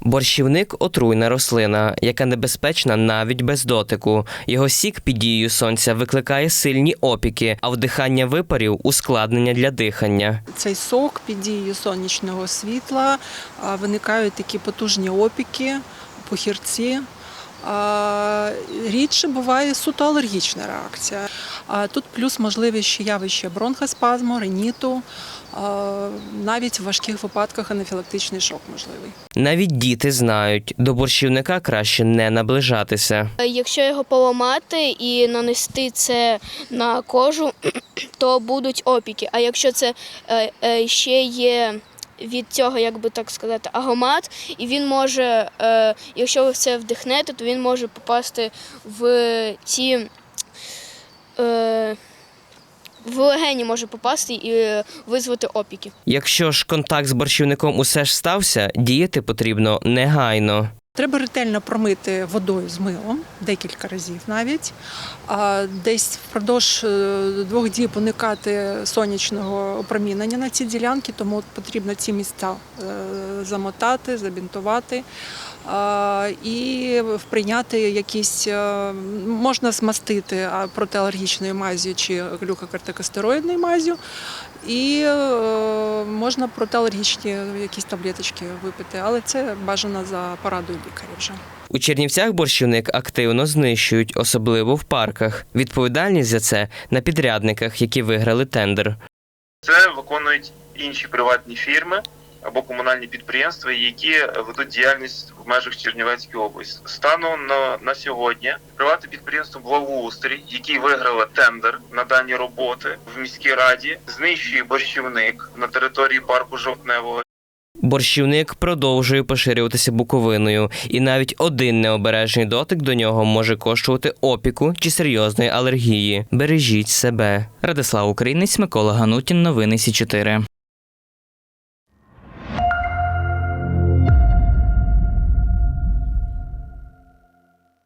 Борщівник отруйна рослина, яка небезпечна навіть без дотику. Його сік під дією сонця викликає сильні опіки, а вдихання випарів ускладнення для дихання. Цей сок під дією сонячного світла виникають такі потужні опіки, похірці. Рідше буває суто алергічна реакція. А тут плюс можливі ще явища бронхоспазму, риніту, а, навіть в важких випадках анафілактичний шок можливий. Навіть діти знають, до борщівника краще не наближатися. Якщо його поламати і нанести це на кожу, то будуть опіки. А якщо це е, е, ще є від цього, як би так сказати, агомат, і він може, е, якщо ви це вдихнете, то він може попасти в ці. Е, в легені може попасти і е, визвати опіки. Якщо ж контакт з борщівником усе ж стався, діяти потрібно негайно. Треба ретельно промити водою з милом декілька разів навіть. Десь впродовж е, двох діб уникати сонячного опромінення на ці ділянки, тому потрібно ці місця е, замотати, забінтувати. І прийняти якісь е, можна змастити протиалергічною мазю чи глюкокортикостероїдною мазю, і можна протиалергічні якісь таблеточки випити, але це бажано за порадою лікаря вже. У Чернівцях борщівник активно знищують, особливо в парках. Відповідальність за це на підрядниках, які виграли тендер. Це виконують інші приватні фірми або комунальні підприємства, які ведуть діяльність в межах Чернівецької області. Станом на, на сьогодні приватне підприємство Благоустрій, яке виграло тендер на дані роботи в міській раді, знищує борщівник на території парку Жовтневого. Борщівник продовжує поширюватися буковиною, і навіть один необережний дотик до нього може коштувати опіку чи серйозної алергії. Бережіть себе. Радислав Українець, Микола Ганутін. Новини Сі 4